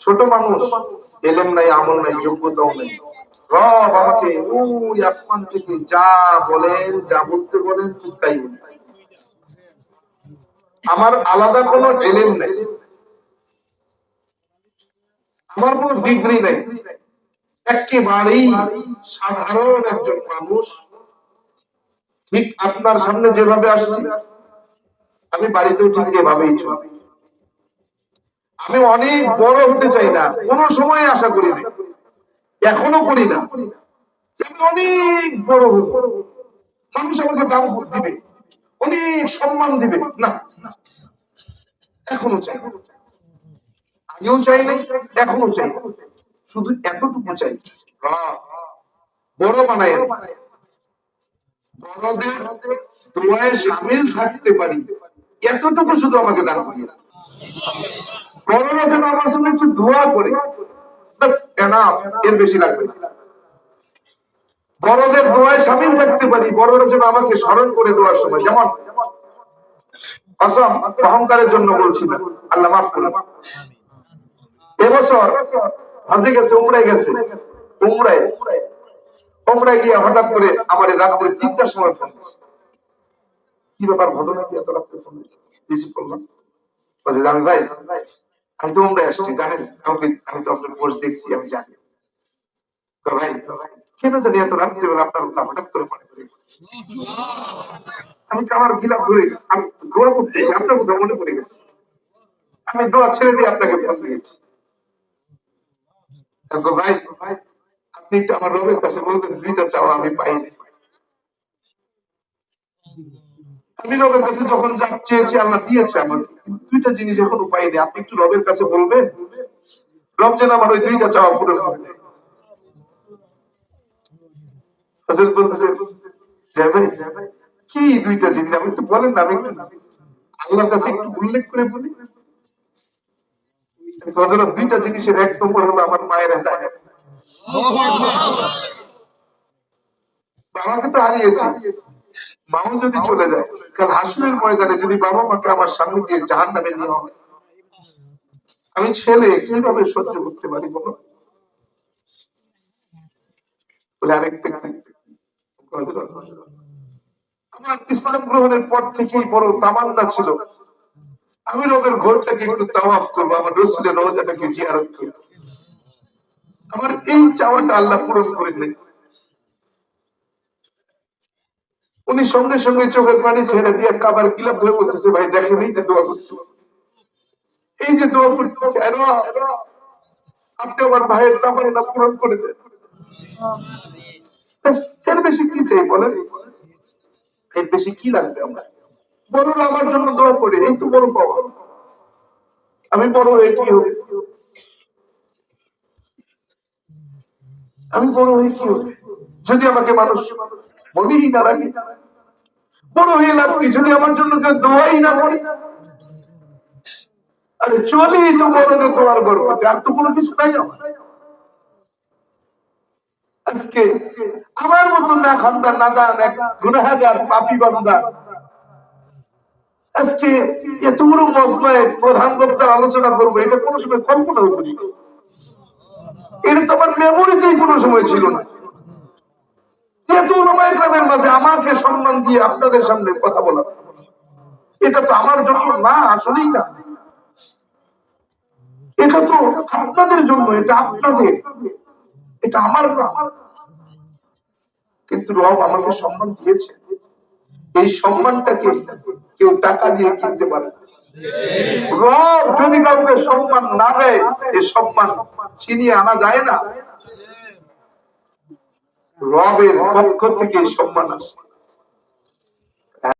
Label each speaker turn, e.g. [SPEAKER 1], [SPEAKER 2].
[SPEAKER 1] ছোট মানুষ, এলেম নাই, আমল নাই, যোগ্যতাও নেই। রব আমাকে ওই আসমান থেকে যা বলেন, যা বলতে বলেন, ঠিক তাই। আমার আলাদা কোনো এলেম নেই। আমার কোনো ডিগ্রি নেই। একেবারেই সাধারণ একজন মানুষ। ঠিক আপনার সামনে যেভাবে আসছি, আমি বাড়িতেও ঠিক এভাবেই চলি। আমি অনেক বড় হতে চাই না, কোনো সময় আশা করি না এখনও করি না। আমি অনেক বড় হব। মানুষ আমাকে দাম দিবে, অনেক সম্মান দিবে। না এখনও চাই। আগেও চাই নাই, এখনও চাই। শুধু এতটুকু চাই বড় বানায়। বড়দের দোয়ায় সামিল থাকতে পারি, এতটুকু শুধু আমাকে দান করিয়ে বড়রা যেন আমার জন্য একটু দোয়া করে। এর বেশি লাগবে বড়দের দোয়ায় সামিল থাকতে পারি, বড়রা যেন আমাকে স্মরণ করে দেওয়ার সময়। যেমন অহংকারের জন্য বলছি না। আল্লাহ মাফ করুন। এবছর হাজে গেছে উমরাই গেছে। উমরাই উমরাই গিয়ে হঠাৎ করে আমার রাত্রে তিনটার সময় ফোন কি ব্যাপার, ঘটনা কি? এত রাত্রে ফোন আমি ভাই আমি তো উমরাই আসছি, জানেন? আমি তো আপনার পোস্ট দেখছি, আমি জানি। ভাই, কেন জানি এত রাত্রিবেলা আপনার কথা হঠাৎ করে মনে গেল। আমি আমার গিলাপ ধরে আমি দোয়া করতেছি, আপনার কথা মনে পড়ে গেছে। আমি দোয়া ছেড়ে দিয়ে আপনাকে ফোন দিয়েছি। ভাই, আপনি আমার রবের কাছে বলবেন, দুইটা চাওয়া আমি পাইনি আমি রবের কাছে যখন যা চেয়েছি, আল্লাহ দিয়েছে আমার। দুইটা জিনিস এখনও পাইনি আপনি একটু রবের কাছে বলবেন? রব যেন আমার ওই দুইটা চাওয়া পূরণ করে দেয়। হযরত বলতেছে "হ্যাঁ কি দুইটা জিনিস? আমি একটু বলেন না আমি একটু আল্লাহর কাছে একটু উল্লেখ করে বলি। হযরত দুইটা জিনিসের এক নম্বর হলো আমার মায়ের হেদায়েত। বাবাকে তো হারিয়েছি। মাও যদি চলে যায়, কাল হাসুরের ময়দানে যদি বাবা মাকে আমার সামনে দিয়ে জাহান নামে নিয়ে হবে আমি ছেলে, কীভাবে সহ্য করতে পারি বলো? বলে আরেক ব্যক্তি, আমার ইসলাম গ্রহণের পর থেকেই বড় তামান্না ছিল। আমি রবের ঘরটাকে একটু তাওয়াফ করব, আমার রসুলের রোজাটাকে জিয়ারত করব। আমার এই চাওয়াটা আল্লাহ পূরণ করে দেয়। উনি সঙ্গে সঙ্গে চোখের পানি ছেড়ে দিয়ে কাবার গিলাপ ধরে বলতেছে, ভাই, দেখেন এই যে দোয়া করতেছে। এই যে দোয়া করতেছে আপনি আমার ভাইয়ের তামান্না পূরণ করে দেন। এর বেশি কি চাই বলেন? এর বেশি কি লাগবে আমরা? আমার জন্য দোয়া করে, এই তো বড় পাওয়া। আমি বড় হয়ে কি হবে? আমি বড় হয়ে কি হবে? যদি আমাকে মানুষ রাখে বড় হয়ে লাভ কি যদি আমার জন্য কেউ দোয়াই না করে আরে চলি তো গর্বতে আর তো কোনো কিছু নাই আজকে আমার। মতন না খান্দা নাদান এক পাপি বান্দা আজকে এত বড় মজমায় প্রধান বক্তার আলোচনা করব, এটা কোনো সময় কল্পনাও করি। এটা তো আমার মেমোরিতেই কোনো সময় ছিল না। মাঝে আমাকে সম্মান দিয়ে আপনাদের সামনে কথা বলা। এটা তো আমার জন্য না, আসলেই না। এটা তো আপনাদের জন্য, এটা আপনাদের। এটা আমার কিন্তু রব আমাকে সম্মান দিয়েছে। এই সম্মানটাকে কেউ টাকা দিয়ে কিনতে পারে রব যদি কাউকে সম্মান না দেয় এই সম্মান ছিনিয়ে আনা যায় না। রবের পক্ষ থেকে সম্মান আসে।